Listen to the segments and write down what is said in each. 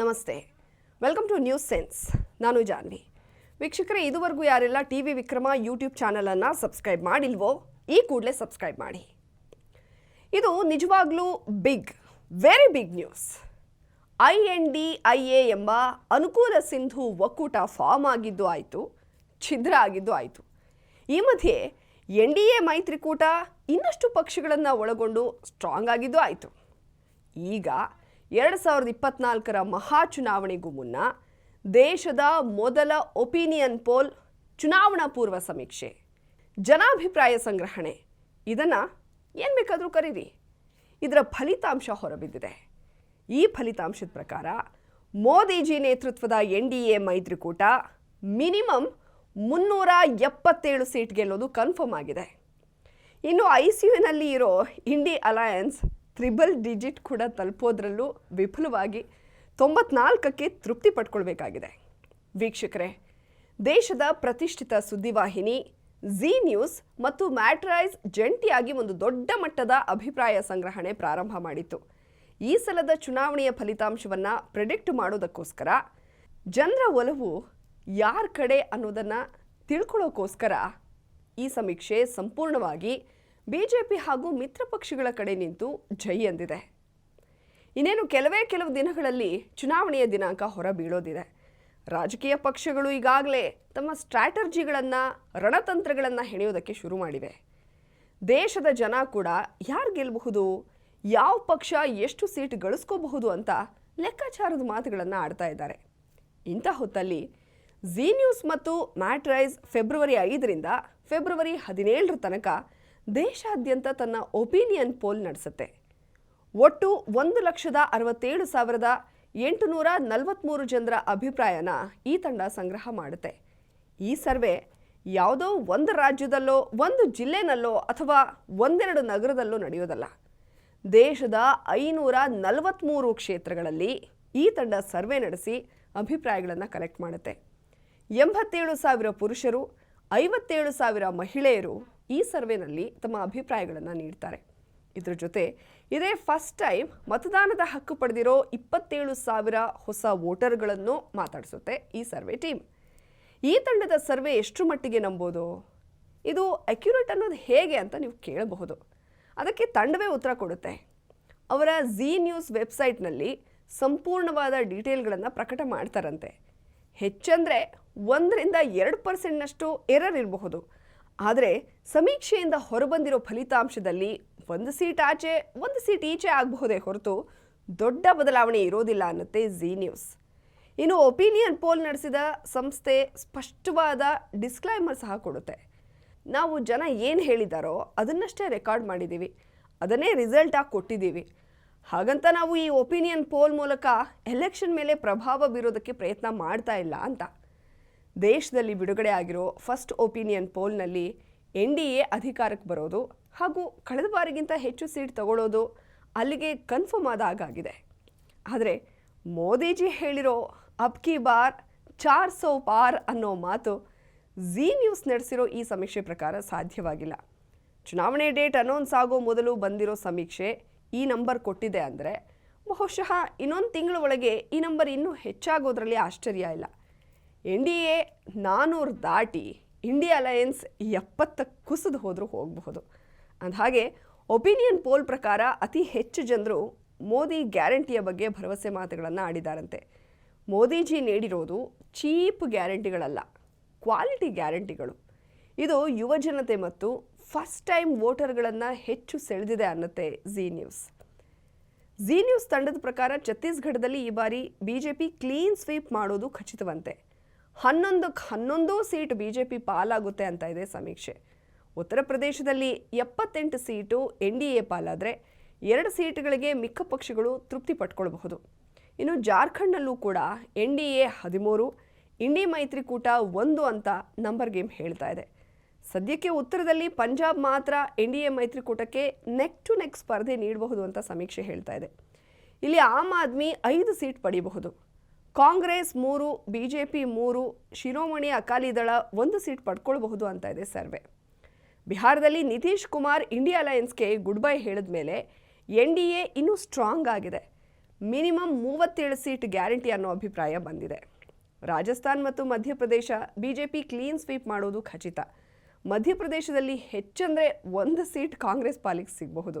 ನಮಸ್ತೆ. Welcome two news sense ನಾನು ಜಾನ್ವಿ. ವೀಕ್ಷಕರೇ, ಇದುವರೆಗೂ ಯಾರೆಲ್ಲ ಟಿ ವಿ ವಿಕ್ರಮ ಯೂಟ್ಯೂಬ್ ಚಾನಲನ್ನು ಸಬ್ಸ್ಕ್ರೈಬ್ ಮಾಡಿಲ್ವೋ, ಈ ಕೂಡಲೇ ಸಬ್ಸ್ಕ್ರೈಬ್ ಮಾಡಿ. ಇದು ನಿಜವಾಗ್ಲೂ big very big news I N D I A ಎಂಬ ಅನುಕೂಲ ಸಿಂಧು ಒಕ್ಕೂಟ ಫಾರ್ಮ್ ಆಗಿದ್ದು ಆಯಿತು, ಛಿದ್ರ ಆಗಿದ್ದು ಆಯಿತು. ಈ ಮಧ್ಯೆ ಎನ್ ಡಿ ಎ ಮೈತ್ರಿಕೂಟ ಇನ್ನಷ್ಟು ಪಕ್ಷಗಳನ್ನು ಒಳಗೊಂಡು ಸ್ಟ್ರಾಂಗ್ ಆಗಿದ್ದು ಆಯಿತು. ಈಗ ಎರಡು ಸಾವಿರದ ಇಪ್ಪತ್ನಾಲ್ಕರ ಮಹಾ ಚುನಾವಣೆಗೂ ಮುನ್ನ ದೇಶದ ಮೊದಲ ಒಪಿನಿಯನ್ ಪೋಲ್ ಚುನಾವಣಾ ಪೂರ್ವ ಸಮೀಕ್ಷೆ. ಜನಾಭಿಪ್ರಾಯ ಸಂಗ್ರಹಣೆ. ಇದನ್ನು ಏನು ಬೇಕಾದರೂ ಕರೀರಿ. ಇದರ ಫಲಿತಾಂಶ ಹೊರಬಿದ್ದಿದೆ. ಈ ಫಲಿತಾಂಶದ ಪ್ರಕಾರ ಮೋದಿಜಿ ನೇತೃತ್ವದ ಎನ್ ಡಿ ಎ ಮೈತ್ರಿಕೂಟ ಮಿನಿಮಮ್ ಮುನ್ನೂರ ಎಪ್ಪತ್ತೇಳು ಸೀಟ್ ಗೆಲ್ಲೋದು ಕನ್ಫರ್ಮ್ ಆಗಿದೆ. ಇನ್ನು ಐ ಸಿ ಯುನಲ್ಲಿ ಇರೋ ಇಂಡಿ ಅಲಯನ್ಸ್ ತ್ರಿಬಲ್ ಡಿಜಿಟ್ ಕೂಡ ತಲುಪೋದ್ರಲ್ಲೂ ವಿಫಲವಾಗಿ ತೊಂಬತ್ನಾಲ್ಕಕ್ಕೆ ತೃಪ್ತಿ ಪಡ್ಕೊಳ್ಬೇಕಾಗಿದೆ. ವೀಕ್ಷಕರೇ, ದೇಶದ ಪ್ರತಿಷ್ಠಿತ ಸುದ್ದಿವಾಹಿನಿ ಝೀ ನ್ಯೂಸ್ ಮತ್ತು ಮ್ಯಾಟ್ರೈಸ್ ಜಂಟಿಯಾಗಿ ಒಂದು ದೊಡ್ಡ ಮಟ್ಟದ ಅಭಿಪ್ರಾಯ ಸಂಗ್ರಹಣೆ ಪ್ರಾರಂಭ ಮಾಡಿತ್ತು. ಈ ಸಲದ ಚುನಾವಣೆಯ ಫಲಿತಾಂಶವನ್ನು ಪ್ರೆಡಿಕ್ಟ್ ಮಾಡೋದಕ್ಕೋಸ್ಕರ, ಜನರ ಒಲವು ಯಾರ ಕಡೆ ಅನ್ನೋದನ್ನು ತಿಳ್ಕೊಳ್ಳೋಕ್ಕೋಸ್ಕರ ಈ ಸಮೀಕ್ಷೆ ಸಂಪೂರ್ಣವಾಗಿ ಬಿಜೆಪಿ ಹಾಗೂ ಮಿತ್ರ ಪಕ್ಷಗಳ ಕಡೆ ನಿಂತು ಜೈ ಎಂದಿದೆ ಇನ್ನೇನು ಕೆಲವೇ ಕೆಲವು ದಿನಗಳಲ್ಲಿ ಚುನಾವಣೆಯ ದಿನಾಂಕ ಹೊರಬೀಳೋದಿದೆ. ರಾಜಕೀಯ ಪಕ್ಷಗಳು ಈಗಾಗಲೇ ತಮ್ಮ ಸ್ಟ್ರಾಟರ್ಜಿಗಳನ್ನು, ರಣತಂತ್ರಗಳನ್ನು ಹೆಣೆಯೋದಕ್ಕೆ ಶುರು ಮಾಡಿವೆ. ದೇಶದ ಜನ ಕೂಡ ಯಾರು ಗೆಲ್ಲಬಹುದು ಯಾವ ಪಕ್ಷ ಎಷ್ಟು ಸೀಟ್ ಗಳಿಸ್ಕೋಬಹುದು ಅಂತ ಲೆಕ್ಕಾಚಾರದ ಮಾತುಗಳನ್ನು ಆಡ್ತಾ ಇದ್ದಾರೆ. ಇಂಥ ಹೊತ್ತಲ್ಲಿ ಝೀ ನ್ಯೂಸ್ ಮತ್ತು ಮ್ಯಾಟ್ರೈಸ್ ಫೆಬ್ರವರಿ ಐದರಿಂದ ಫೆಬ್ರವರಿ ಹದಿನೇಳರ ತನಕ ದೇಶಾದ್ಯಂತ ತನ್ನ ಒಪಿನಿಯನ್ ಪೋಲ್ ನಡೆಸುತ್ತೆ. ಒಟ್ಟು ಒಂದು ಲಕ್ಷದ ಅರವತ್ತೇಳು ಸಾವಿರದ ಎಂಟುನೂರ ನಲವತ್ತ್ಮೂರು ಜನರ ಅಭಿಪ್ರಾಯನ ಈ ತಂಡ ಸಂಗ್ರಹ ಮಾಡುತ್ತೆ. ಈ ಸರ್ವೆ ಯಾವುದೋ ಒಂದು ರಾಜ್ಯದಲ್ಲೋ, ಒಂದು ಜಿಲ್ಲೆನಲ್ಲೋ ಅಥವಾ ಒಂದೆರಡು ನಗರದಲ್ಲೋ ನಡೆಯೋದಲ್ಲ. ದೇಶದ ಐನೂರ ನಲವತ್ತ್ಮೂರು ಕ್ಷೇತ್ರಗಳಲ್ಲಿ ಈ ತಂಡ ಸರ್ವೆ ನಡೆಸಿ ಅಭಿಪ್ರಾಯಗಳನ್ನು ಕಲೆಕ್ಟ್ ಮಾಡುತ್ತೆ. ಎಂಬತ್ತೇಳು ಸಾವಿರ ಪುರುಷರು, ಐವತ್ತೇಳು ಸಾವಿರ ಮಹಿಳೆಯರು ಈ ಸರ್ವೆನಲ್ಲಿ ತಮ್ಮ ಅಭಿಪ್ರಾಯಗಳನ್ನು ನೀಡ್ತಾರೆ. ಇದರ ಜೊತೆ ಇದೇ ಫಸ್ಟ್ ಟೈಮ್ ಮತದಾನದ ಹಕ್ಕು ಪಡೆದಿರೋ ಇಪ್ಪತ್ತೇಳು ಸಾವಿರ ಹೊಸ ವೋಟರ್ಗಳನ್ನು ಮಾತಾಡಿಸುತ್ತೆ ಈ ಸರ್ವೆ ಟೀಮ್. ಈ ತಂಡದ ಸರ್ವೆ ಎಷ್ಟು ಮಟ್ಟಿಗೆ ನಂಬೋದು? ಇದು ಅಕ್ಯುರೇಟ್ ಅನ್ನೋದು ಹೇಗೆ ಅಂತ ನೀವು ಕೇಳಬಹುದು. ಅದಕ್ಕೆ ತಂಡವೇ ಉತ್ತರ ಕೊಡುತ್ತೆ. ಅವರ ಝೀ ನ್ಯೂಸ್ ವೆಬ್ಸೈಟ್ನಲ್ಲಿ ಸಂಪೂರ್ಣವಾದ ಡೀಟೇಲ್ಗಳನ್ನು ಪ್ರಕಟ ಮಾಡ್ತಾರಂತೆ. ಹೆಚ್ಚಂದರೆ ಒಂದರಿಂದ ಎರಡು ಪರ್ಸೆಂಟ್ನಷ್ಟು ಎರರ್ ಇರಬಹುದು. ಆದರೆ ಸಮೀಕ್ಷೆಯಿಂದ ಹೊರಬಂದಿರೋ ಫಲಿತಾಂಶದಲ್ಲಿ ಒಂದು ಸೀಟ್ ಆಚೆ, ಒಂದು ಸೀಟ್ ಈಚೆ ಆಗಬಹುದೇ ಹೊರತು ದೊಡ್ಡ ಬದಲಾವಣೆ ಇರೋದಿಲ್ಲ ಅನ್ನತ್ತೆ ಝಿ ನ್ಯೂಸ್. ಇನ್ನು ಒಪಿನಿಯನ್ ಪೋಲ್ ನಡೆಸಿದ ಸಂಸ್ಥೆ ಸ್ಪಷ್ಟವಾದ ಡಿಸ್ಕ್ಲೈಮರ್ ಸಹ ಕೊಡುತ್ತೆ. ನಾವು ಜನ ಏನು ಹೇಳಿದಾರೋ ಅದನ್ನಷ್ಟೇ ರೆಕಾರ್ಡ್ ಮಾಡಿದ್ದೀವಿ ಅದನ್ನೇ ರಿಸಲ್ಟ್ ಆಗಿ ಕೊಟ್ಟಿದ್ದೀವಿ ಹಾಗಂತ ನಾವು ಈ ಒಪಿನಿಯನ್ ಪೋಲ್ ಮೂಲಕ ಎಲೆಕ್ಷನ್ ಮೇಲೆ ಪ್ರಭಾವ ಬೀರೋದಕ್ಕೆ ಪ್ರಯತ್ನ ಮಾಡ್ತಾ ಇಲ್ಲ ಅಂತ. ದೇಶದಲ್ಲಿ ಬಿಡುಗಡೆ ಆಗಿರೋ ಫಸ್ಟ್ ಒಪಿನಿಯನ್ ಪೋಲ್ನಲ್ಲಿ ಎನ್ ಡಿ ಎ ಅಧಿಕಾರಕ್ಕೆ ಬರೋದು ಹಾಗೂ ಕಳೆದ ಬಾರಿಗಿಂತ ಹೆಚ್ಚು ಸೀಟ್ ತಗೊಳ್ಳೋದು ಅಲ್ಲಿಗೆ ಕನ್ಫರ್ಮ್ ಆದ ಹಾಗಾಗಿದೆ. ಆದರೆ ಮೋದಿಜಿ ಹೇಳಿರೋ ಅಬ್ಕಿ ಬಾರ್, ಚಾರ್ ಸೌ ಪಾರ್ ಅನ್ನೋ ಮಾತು ಝೀ ನ್ಯೂಸ್ ನಡೆಸಿರೋ ಈ ಸಮೀಕ್ಷೆ ಪ್ರಕಾರ ಸಾಧ್ಯವಾಗಿಲ್ಲ. ಚುನಾವಣೆ ಡೇಟ್ ಅನೌನ್ಸ್ ಆಗೋ ಮೊದಲು ಬಂದಿರೋ ಸಮೀಕ್ಷೆ ಈ ನಂಬರ್ ಕೊಟ್ಟಿದೆ ಅಂದರೆ ಬಹುಶಃ ಇನ್ನೊಂದು ತಿಂಗಳ ಒಳಗೆ ಈ ನಂಬರ್ ಇನ್ನೂ ಹೆಚ್ಚಾಗೋದ್ರಲ್ಲಿ ಆಶ್ಚರ್ಯ ಇಲ್ಲ. ಎನ್ ಡಿ ಎ ನಾನ್ನೂರು ದಾಟಿ ಇಂಡಿಯಾ ಅಲಯನ್ಸ್ ಎಪ್ಪತ್ತ ಕುಸಿದು ಹೋದರೂ ಹೋಗಬಹುದು. ಅಂದಹಾಗೆ ಒಪಿನಿಯನ್ ಪೋಲ್ ಪ್ರಕಾರ ಅತಿ ಹೆಚ್ಚು ಜನರು ಮೋದಿ ಗ್ಯಾರಂಟಿಯ ಬಗ್ಗೆ ಭರವಸೆ ಮಾತುಗಳನ್ನು ಆಡಿದಾರಂತೆ. ಮೋದಿಜಿ ನೀಡಿರೋದು ಚೀಪ್ ಗ್ಯಾರಂಟಿಗಳಲ್ಲ, ಕ್ವಾಲಿಟಿ ಗ್ಯಾರಂಟಿಗಳು. ಇದು ಯುವ ಜನತೆ ಮತ್ತು ಫಸ್ಟ್ ಟೈಮ್ ವೋಟರ್ಗಳನ್ನು ಹೆಚ್ಚು ಸೆಳೆದಿದೆ ಅನ್ನತ್ತೆ ಝೀ ನ್ಯೂಸ್. ಝೀ ನ್ಯೂಸ್ ತಂಡದ ಪ್ರಕಾರ ಛತ್ತೀಸ್ಗಢದಲ್ಲಿ ಈ ಬಾರಿ ಬಿಜೆಪಿ ಕ್ಲೀನ್ ಸ್ವೀಪ್ ಮಾಡೋದು ಖಚಿತವಂತೆ. ಹನ್ನೊಂದಕ್ಕೆ ಹನ್ನೊಂದು ಸೀಟ್ ಬಿ ಜೆ ಪಿ ಪಾಲಾಗುತ್ತೆ ಅಂತ ಇದೆ ಸಮೀಕ್ಷೆ. ಉತ್ತರ ಪ್ರದೇಶದಲ್ಲಿ ಎಪ್ಪತ್ತೆಂಟು ಸೀಟು ಎನ್ ಡಿ ಎ ಪಾಲಾದರೆ ಎರಡು ಸೀಟುಗಳಿಗೆ ಮಿಕ್ಕ ಪಕ್ಷಗಳು ತೃಪ್ತಿ ಪಟ್ಕೊಳ್ಬಹುದು. ಇನ್ನು ಜಾರ್ಖಂಡ್ನಲ್ಲೂ ಕೂಡ ಎನ್ ಡಿ ಎ ಹದಿಮೂರು, ಇಂಡಿ ಮೈತ್ರಿಕೂಟ ಒಂದು ಅಂತ ನಂಬರ್ ಗೇಮ್ ಹೇಳ್ತಾ ಇದೆ. ಸದ್ಯಕ್ಕೆ ಉತ್ತರದಲ್ಲಿ ಪಂಜಾಬ್ ಮಾತ್ರ ಎನ್ ಡಿ ಎ ಮೈತ್ರಿಕೂಟಕ್ಕೆ ನೆಕ್ ಟು ನೆಕ್ ಸ್ಪರ್ಧೆ ನೀಡಬಹುದು ಅಂತ ಸಮೀಕ್ಷೆ ಹೇಳ್ತಾ ಇದೆ. ಇಲ್ಲಿ ಆಮ್ ಆದ್ಮಿ ಐದು ಸೀಟ್ ಪಡೆಯಬಹುದು ಕಾಂಗ್ರೆಸ್ ಮೂರು ಬಿ ಜೆ ಪಿ ಮೂರು, ಶಿರೋಮಣಿ ಅಕಾಲಿ ದಳ ಒಂದು ಸೀಟ್ ಪಡ್ಕೊಳ್ಬಹುದು ಅಂತ ಇದೆ ಸರ್ವೆ. ಬಿಹಾರದಲ್ಲಿ ನಿತೀಶ್ ಕುಮಾರ್ ಇಂಡಿಯಾ ಅಲಯನ್ಸ್ಗೆ ಗುಡ್ ಬೈ ಹೇಳಿದ ಮೇಲೆ ಎನ್ ಡಿ ಎ ಇನ್ನೂ ಸ್ಟ್ರಾಂಗ್ ಆಗಿದೆ. ಮಿನಿಮಮ್ ಮೂವತ್ತೇಳು ಸೀಟ್ ಗ್ಯಾರಂಟಿ ಅನ್ನೋ ಅಭಿಪ್ರಾಯ ಬಂದಿದೆ. ರಾಜಸ್ಥಾನ್ ಮತ್ತು ಮಧ್ಯಪ್ರದೇಶ ಬಿಜೆಪಿ ಕ್ಲೀನ್ ಸ್ವೀಪ್ ಮಾಡೋದು ಖಚಿತ. ಮಧ್ಯಪ್ರದೇಶದಲ್ಲಿ ಹೆಚ್ಚಂದರೆ ಒಂದು ಸೀಟ್ ಕಾಂಗ್ರೆಸ್ ಪಾಲಿಗೆ ಸಿಗಬಹುದು.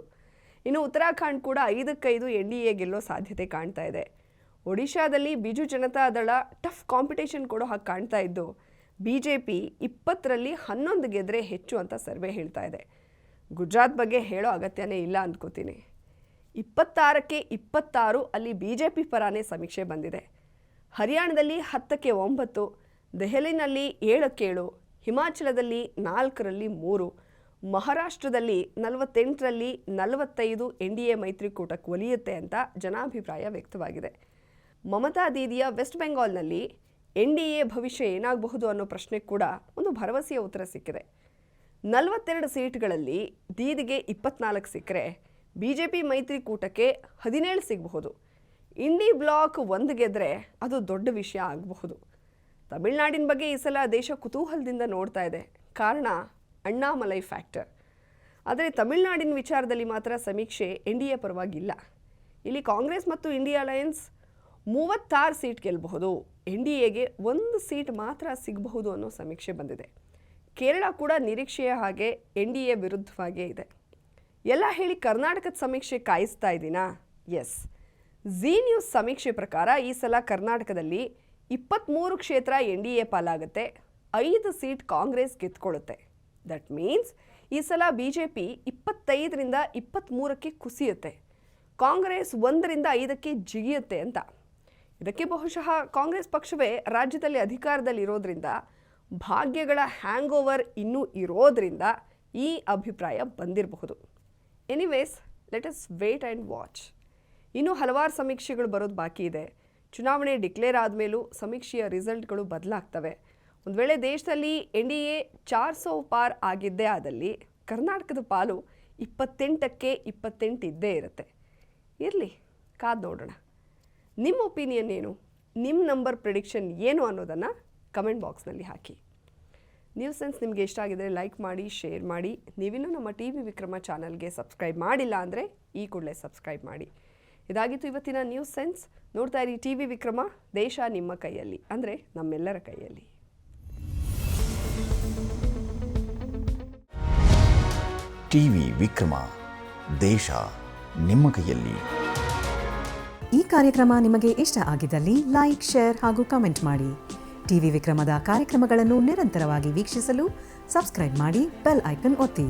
ಇನ್ನು ಉತ್ತರಾಖಂಡ್ ಕೂಡ ಐದಕ್ಕೈದು ಎನ್ ಡಿ ಎ ಗೆಲ್ಲೋ ಸಾಧ್ಯತೆ ಕಾಣ್ತಾ ಇದೆ. ಒಡಿಶಾದಲ್ಲಿ ಬಿಜು ಜನತಾ ದಳ ಟಫ್ ಕಾಂಪಿಟೇಷನ್ ಕೊಡೋ ಹಾಗೆ ಕಾಣ್ತಾ ಇದ್ದು ಬಿ ಜೆ ಪಿ ಇಪ್ಪತ್ತರಲ್ಲಿ ಹನ್ನೊಂದು ಗೆದ್ರೆ ಹೆಚ್ಚು ಅಂತ ಸರ್ವೆ ಹೇಳ್ತಾ ಇದೆ. ಗುಜರಾತ್ ಬಗ್ಗೆ ಹೇಳೋ ಅಗತ್ಯನೇ ಇಲ್ಲ ಅಂದ್ಕೋತೀನಿ ಇಪ್ಪತ್ತಾರಕ್ಕೆ ಇಪ್ಪತ್ತಾರು ಅಲ್ಲಿ ಬಿ ಜೆ ಪಿ ಪರಾನೇ ಸಮೀಕ್ಷೆ ಬಂದಿದೆ. ಹರಿಯಾಣದಲ್ಲಿ ಹತ್ತಕ್ಕೆ ಒಂಬತ್ತು, ದೆಹಲಿನಲ್ಲಿ ಏಳಕ್ಕೇಳು, ಹಿಮಾಚಲದಲ್ಲಿ ನಾಲ್ಕರಲ್ಲಿ ಮೂರು, ಮಹಾರಾಷ್ಟ್ರದಲ್ಲಿ ನಲವತ್ತೆಂಟರಲ್ಲಿ ನಲವತ್ತೈದು ಎನ್ ಡಿ ಎ ಮೈತ್ರಿಕೂಟಕ್ಕೆ ಒಲಿಯುತ್ತೆ ಅಂತ ಜನಾಭಿಪ್ರಾಯ ವ್ಯಕ್ತವಾಗಿದೆ. ಮಮತಾ ದೀದಿಯ ವೆಸ್ಟ್ ಬೆಂಗಾಲ್ನಲ್ಲಿ ಎನ್ ಡಿ ಎ ಭವಿಷ್ಯ ಏನಾಗಬಹುದು ಅನ್ನೋ ಪ್ರಶ್ನೆ ಕೂಡ ಒಂದು ಭರವಸೆಯ ಉತ್ತರ ಸಿಕ್ಕಿದೆ. ನಲವತ್ತೆರಡು ಸೀಟ್ಗಳಲ್ಲಿ ದೀದಿಗೆ ಇಪ್ಪತ್ನಾಲ್ಕು ಸಿಕ್ಕರೆ ಬಿ ಜೆ ಪಿ ಮೈತ್ರಿಕೂಟಕ್ಕೆ ಹದಿನೇಳು ಸಿಗಬಹುದು. ಇಂಡಿ ಬ್ಲಾಕ್ ಒಂದು ಗೆದ್ರೆ ಅದು ದೊಡ್ಡ ವಿಷಯ ಆಗಬಹುದು. ತಮಿಳ್ನಾಡಿನ ಬಗ್ಗೆ ಈ ಸಲ ದೇಶ ಕುತೂಹಲದಿಂದ ನೋಡ್ತಾ ಇದೆ. ಕಾರಣ ಅಣ್ಣಾಮಲೈ ಫ್ಯಾಕ್ಟರ್. ಆದರೆ ತಮಿಳ್ನಾಡಿನ ವಿಚಾರದಲ್ಲಿ ಮಾತ್ರ ಸಮೀಕ್ಷೆ ಎನ್ ಡಿ ಎ ಪರವಾಗಿಲ್ಲ. ಇಲ್ಲಿ ಕಾಂಗ್ರೆಸ್ ಮತ್ತು ಇಂಡಿಯಾ ಅಲಯನ್ಸ್ ಮೂವತ್ತಾರು ಸೀಟ್ ಗೆಲ್ಲಬಹುದು ಎನ್ ಡಿ ಎಗೆ ಒಂದು ಸೀಟ್ ಮಾತ್ರ ಸಿಗಬಹುದು ಅನ್ನೋ ಸಮೀಕ್ಷೆ ಬಂದಿದೆ. ಕೇರಳ ಕೂಡ ನಿರೀಕ್ಷೆಯ ಹಾಗೆ ಎನ್ ಡಿ ಎ ವಿರುದ್ಧವಾಗೇ ಇದೆ. ಎಲ್ಲ ಹೇಳಿ ಕರ್ನಾಟಕದ ಸಮೀಕ್ಷೆ ಕಾಯಿಸ್ತಾ ಇದ್ದೀನಾ? ಎಸ್. ಝೀ ನ್ಯೂಸ್ ಸಮೀಕ್ಷೆ ಪ್ರಕಾರ ಈ ಸಲ ಕರ್ನಾಟಕದಲ್ಲಿ ಇಪ್ಪತ್ತ್ಮೂರು ಕ್ಷೇತ್ರ ಎನ್ ಡಿ ಎ ಪಾಲಾಗುತ್ತೆ. ಐದು ಸೀಟ್ ಕಾಂಗ್ರೆಸ್ ಗೆದ್ಕೊಳ್ಳುತ್ತೆ ದಟ್ ಮೀನ್ಸ್ ಈ ಸಲ ಬಿ ಜೆ ಪಿ ಇಪ್ಪತ್ತೈದರಿಂದ ಇಪ್ಪತ್ತ್ಮೂರಕ್ಕೆ ಕುಸಿಯುತ್ತೆ. ಕಾಂಗ್ರೆಸ್ ಒಂದರಿಂದ ಐದಕ್ಕೆ ಜಿಗಿಯುತ್ತೆ ಅಂತ. ಇದಕ್ಕೆ ಬಹುಶಃ ಕಾಂಗ್ರೆಸ್ ಪಕ್ಷವೇ ರಾಜ್ಯದಲ್ಲಿ ಅಧಿಕಾರದಲ್ಲಿ ಇರೋದ್ರಿಂದ ಭಾಗ್ಯಗಳ ಹ್ಯಾಂಗ್ ಓವರ್ ಇನ್ನೂ ಇರೋದ್ರಿಂದ ಈ ಅಭಿಪ್ರಾಯ ಬಂದಿರಬಹುದು. Anyways let us wait and watch ಇನ್ನೂ ಹಲವಾರು ಸಮೀಕ್ಷೆಗಳು ಬರೋದು ಬಾಕಿ ಇದೆ. ಚುನಾವಣೆ ಡಿಕ್ಲೇರ್ ಆದಮೇಲೂ ಸಮೀಕ್ಷೆಯ ರಿಸಲ್ಟ್ಗಳು ಬದಲಾಗ್ತವೆ. ಒಂದು ವೇಳೆ ದೇಶದಲ್ಲಿ ಎನ್ ಡಿ ಎ ಚಾರ್ ಸೋ ಪಾರ್ ಆಗಿದ್ದೇ ಆದಲ್ಲಿ ಕರ್ನಾಟಕದ ಪಾಲು ಇಪ್ಪತ್ತೆಂಟಕ್ಕೆ ಇಪ್ಪತ್ತೆಂಟು ಇದ್ದೇ ಇರುತ್ತೆ. ಇರಲಿ, ಕಾದು ನೋಡೋಣ. ನಿಮ್ಮ ಒಪಿನಿಯನ್ ಏನು? ನಿಮ್ಮ ನಂಬರ್ ಪ್ರಿಡಿಕ್ಷನ್ ಏನು ಅನ್ನೋದನ್ನು ಕಮೆಂಟ್ ಬಾಕ್ಸ್ನಲ್ಲಿ ಹಾಕಿ. ನ್ಯೂಸ್ ಸೆನ್ಸ್ ನಿಮಗೆ ಇಷ್ಟ ಆಗಿದರೆ ಲೈಕ್ ಮಾಡಿ ಶೇರ್ ಮಾಡಿ. ನೀವಿನ್ನೂ ನಮ್ಮ ಟಿ ವಿ ವಿಕ್ರಮ ಚಾನಲ್ಗೆ ಸಬ್ಸ್ಕ್ರೈಬ್ ಮಾಡಿಲ್ಲ ಅಂದರೆ ಈ ಕೂಡಲೇ ಸಬ್ಸ್ಕ್ರೈಬ್ ಮಾಡಿ. ಇದಾಗಿತ್ತು ಇವತ್ತಿನ ನ್ಯೂಸ್ ಸೆನ್ಸ್ ನೋಡ್ತಾ ಇರಿ ಟಿ ವಿ ವಿಕ್ರಮ, ದೇಶ ನಿಮ್ಮ ಕೈಯಲ್ಲಿ, ಅಂದರೆ ನಮ್ಮೆಲ್ಲರ ಕೈಯಲ್ಲಿ. ಟಿವಿ ವಿಕ್ರಮ, ದೇಶ ನಿಮ್ಮ ಕೈಯಲ್ಲಿ. ಈ ಕಾರ್ಯಕ್ರಮ ನಿಮಗೆ ಇಷ್ಟ ಆಗಿದ್ದಲ್ಲಿ ಲೈಕ್, ಶೇರ್ ಹಾಗೂ ಕಮೆಂಟ್ ಮಾಡಿ. ಟಿವಿ ವಿಕ್ರಮದ ಕಾರ್ಯಕ್ರಮಗಳನ್ನು ನಿರಂತರವಾಗಿ ವೀಕ್ಷಿಸಲು ಸಬ್ಸ್ಕ್ರೈಬ್ ಮಾಡಿ, ಬೆಲ್ ಐಕನ್ ಒತ್ತಿ.